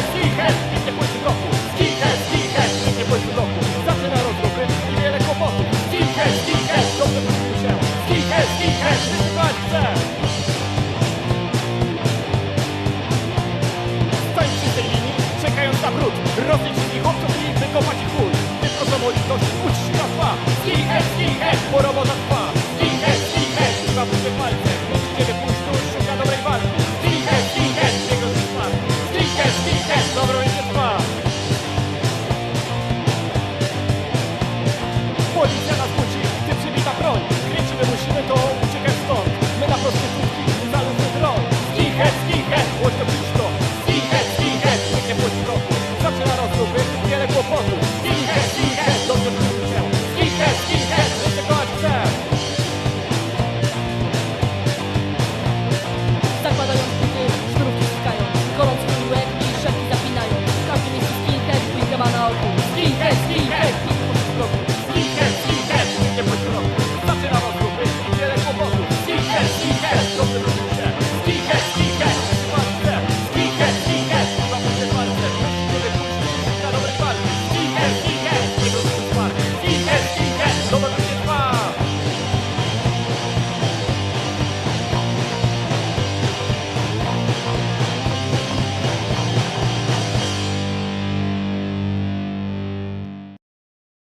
head, ski head i nie pójdź kroku Ski head, ski head i nie pójdź kroku Zaczyna rozruchy i wiele kłopotów Ski head, ski head, dobrze poczuł się Ski head, ski head, ryzykować chce el